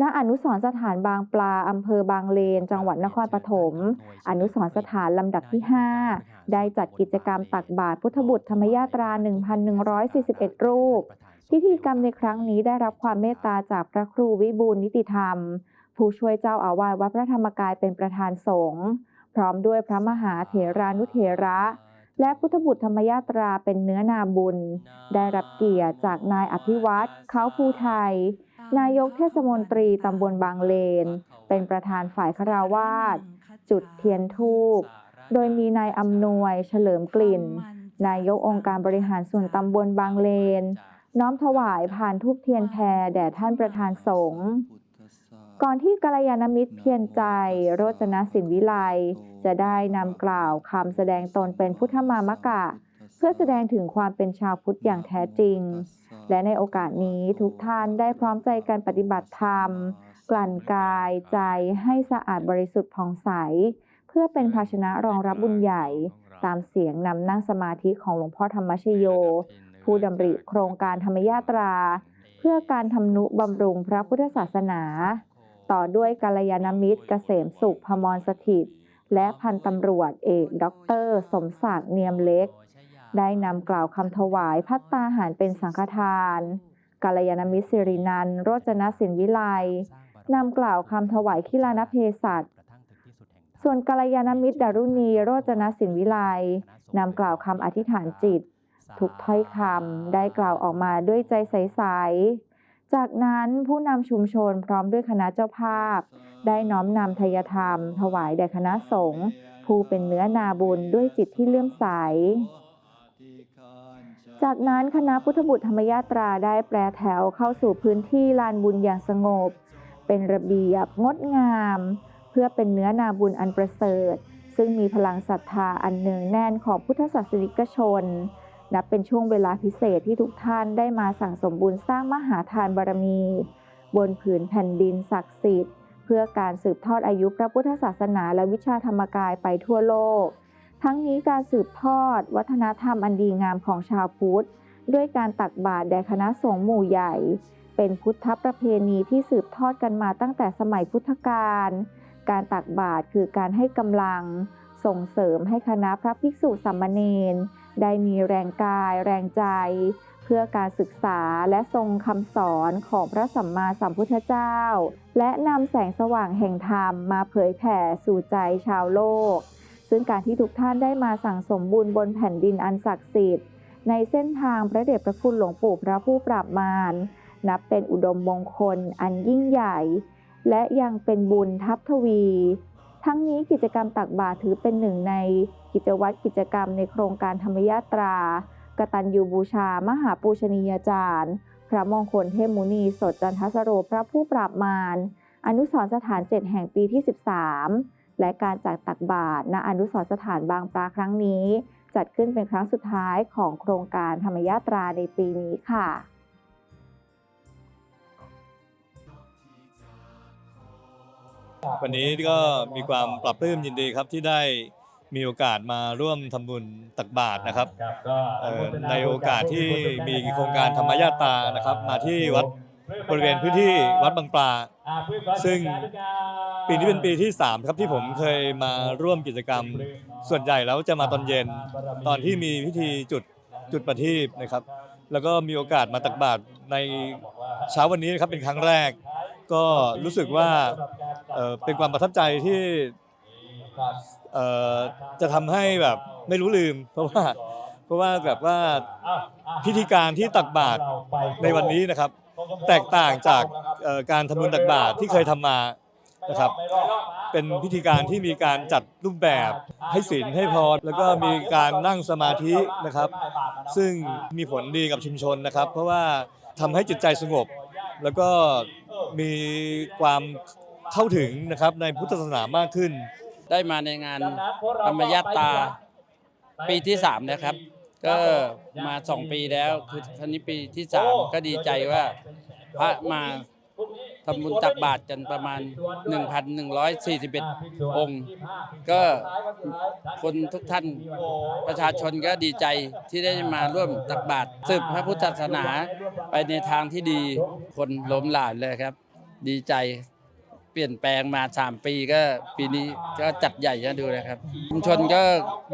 ณอนุสรสถานบางปลา อำเภอบางเลน จังหวัดนครปฐม อนุสรสถานลำดับที่ 5 ได้จัดกิจกรรมตักบาตรพุทธบุตรธรรมยาตรา 1,141 รูป พิธีกรรมในครั้งนี้ได้รับความเมตตาจากพระครูวิบูลนิติธรรม ผู้ช่วยเจ้าอาวาสวัดพระธรรมกายเป็นประธานสงฆ์พร้อมด้วยพระมหาเถรานุเถระ และพุทธบุตรธรรมยาตราเป็นเนื้อนาบุญ ได้รับเกียรติจากนายอภิวัตรเขาภูไทย นายกเทศมนตรีตำบลบางเลน เป็นประธานฝ่ายคราวาสจุดเทียนทูปโดยมีนายอำนวยเฉลิมกลิ่น นายกองค์การบริหารส่วนตำบลบางเลน น้อมถวายผ่านทูปเทียนแพรแด่ท่านประธานสงฆ์ก่อนที่กัลยาณมิตรเพียรใจ โรจนศิลวิไลจะได้นำกล่าวคำแสดงตนเป็นพุทธมามกะ พื่อแสดงถึงความเป็นชาวพุทธอย่างแท้จริง และในโอกาสนี้ทุกท่านได้พร้อมใจกันปฏิบัติธรรม กลั่นกายใจให้สะอาดบริสุทธิ์ผ่องใส เพื่อเป็นภาชนะรองรับบุญใหญ่ ตามเสียงนำนั่งสมาธิของหลวงพ่อธรรมชโย ผู้ดำริโครงการธรรมยาตรา เพื่อการทำนุบำรุงพระพุทธศาสนา ต่อด้วยกัลยาณมิตรเกษมสุขพมรสถิต และพันตำรวจเอกด็อกเตอร์สมศักดิ์เนียมเล็ก ได้นำกล่าวคำถวายพัตตาหารเป็นสังฆทานกัลยาณมิตรสิรินันโรจนศิลวิไลนำกล่าวคำถวายคิลานเพศัตส่วนกัลยาณมิตรดารุณีโรจนศิลวิไลนำกล่าวคำอธิษฐานจิต ทุกถ้อยคำได้กล่าวออกมาด้วยใจใสๆจากนั้นผู้นำชุมชนพร้อมด้วยคณะเจ้าภาพ ได้น้อมนำทายธรรม ถวายแด่คณะสงฆ์ผู้เป็นเนื้อนาบุญด้วยจิตที่เลื่อมใส จากนั้นคณะพุทธบุตรธรรมยาตราได้แปรแถวเข้าสู่พื้นที่ลานบุญอย่างสงบ เป็นระเบียบงดงาม เพื่อเป็นเนื้อนาบุญอันประเสริฐ ซึ่งมีพลังศรัทธาอันเนืองแน่นของพุทธศาสนิกชน นับเป็นช่วงเวลาพิเศษที่ทุกท่านได้มาสั่งสมบุญสร้างมหาทานบารมี บนผืนแผ่นดินศักดิ์สิทธิ์ เพื่อการสืบทอดอายุพระพุทธศาสนาและวิชาธรรมกายไปทั่วโลก ทั้งนี้การสืบทอด วัฒนธรรมอันดีงามของชาวพุทธ ด้วยการตักบาตรแด่คณะสงฆ์หมู่ใหญ่ เป็นพุทธประเพณีที่สืบทอดกันมาตั้งแต่สมัยพุทธกาลการตักบาตรคือการให้กำลัง ส่งเสริมให้คณะพระภิกษุสามเณรได้มีแรงกาย แรงใจ เพื่อการศึกษาและทรงคำสอนของพระสัมมาสัมพุทธเจ้า และนำแสงสว่างแห่งธรรมมาเผยแผ่สู่ใจชาวโลก ซึ่งการที่ทุกท่านได้มาสั่งสมบุญบนแผ่นดินอันศักดิ์สิทธิ์ ในเส้นทางพระเดชพระคุณหลวงปู่พระผู้ปราบมารนับเป็นอุดมมงคลอันยิ่งใหญ่ และยังเป็นบุญทับทวี ทั้งนี้กิจกรรมตักบาตรถือเป็นหนึ่งในกิจวัตรกิจกรรมในโครงการธรรมยาตรากตัญญูบูชา มหาปูชนียาจารย์ พระมงคลเทพมุนีสดจันทสโรพระผู้ปราบมารอนุสรสถานเจ็ดแห่งปีที่ 13 และการจัดตักบาตรณอนุสรณ์สถานบางปลาครั้งนี้ จัดขึ้นเป็นครั้งสุดท้ายของโครงการธรรมยาตราในปีนี้ค่ะวันนี้ก็มีความปรับปลื้มยินดีครับที่ได้มีโอกาสมาร่วมทำบุญตักบาตรนะครับเอ่อในโอกาสที่มีโครงการธรรมญาตรานะครับ มาที่วัด บริเวณพื้นที่วัดบางปลา ซึ่งปีนี้เป็นปีที่ 3 ครับที่ผมเคยมาร่วมกิจกรรม ส่วนใหญ่แล้วจะมาตอนเย็น ตอนที่มีพิธีจุดจุดประทีปนะครับ แล้วก็มีโอกาสมาตักบาตรในเช้าวันนี้นะครับเป็นครั้งแรก ก็รู้สึกว่าเอ่อเป็นความประทับใจที่เอ่อจะทำให้แบบไม่รู้ลืม เพราะว่าเพราะว่าแบบว่าพิธีการที่ตักบาตรในวันนี้นะครับ แตกต่างจากการทำบุญตักบาตรที่เคยทำมานะครับเป็นพิธีการที่มีการจัดรูปแบบให้ศีลให้พรแล้วก็มีการนั่งสมาธินะครับ ซึ่งมีผลดีกับชุมชนนะครับ เพราะว่าทำให้จิตใจสงบ แล้วก็มีความเข้าถึงนะครับในพุทธศาสนามากขึ้น ได้มาในงานธรรมยาตาปีที่สามนะครับ ก็มาสองปีแล้วคือครั้นี้ปีที่สามก็ดีใจว่า พระมาทำบุญตักบาตรกันประมาณ 1,141 องค์ ก็คนทุกท่านประชาชนก็ดีใจที่ได้มาร่วมตักบาตรสืบพระพุทธศาสนาไปในทางที่ดีคนล้มหลานเลยครับ ดีใจ เปลี่ยนแปลงมาสามปีก็ปีนี้ก็จัดใหญ่จะดูนะครับชุมชนก็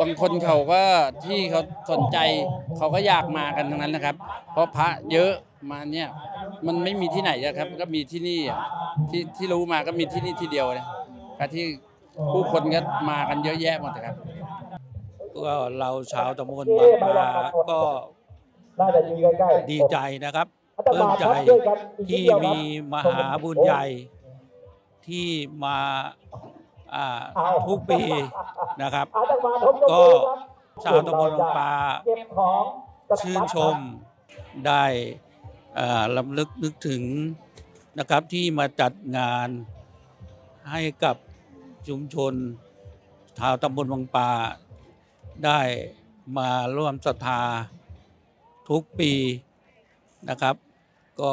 บางคนเขาก็ที่เขาสนใจเขาก็อยากมากันทั้งนั้นนะครับ เพราะพระเยอะมาเนี่ยมันไม่มีที่ไหนอะครับ ก็มีที่นี่อะที่ที่รู้มาก็มีที่นี่ที่เดียวนะก็ที่ผู้คนก็มากันเยอะแยะหมดนะครับก็เราชาวตำบลบางปลาก็น่าจะยืนใกล้ๆดีใจนะครับอาตปลื้มามใจครับช่วยครับอีกนิดที่เดียวครับมีมหาบุญใหญ่ ที่มาอ่าเอาทุกปีนะครับอาตมาพบก็มือครับชาวตำบลบางปลาเก็บของกระชื่นเป๋าชมได้อ่าลำลึกนึกถึงนะครับที่มาจัดงานให้กับชุมชนชาวตำบลบางปลาได้มาร่วมศรัทธาทุกปีนะครับ ก็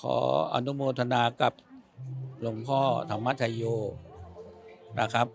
ขออนุโมทนากับ หลวงพ่อธรรมชโยนะครับ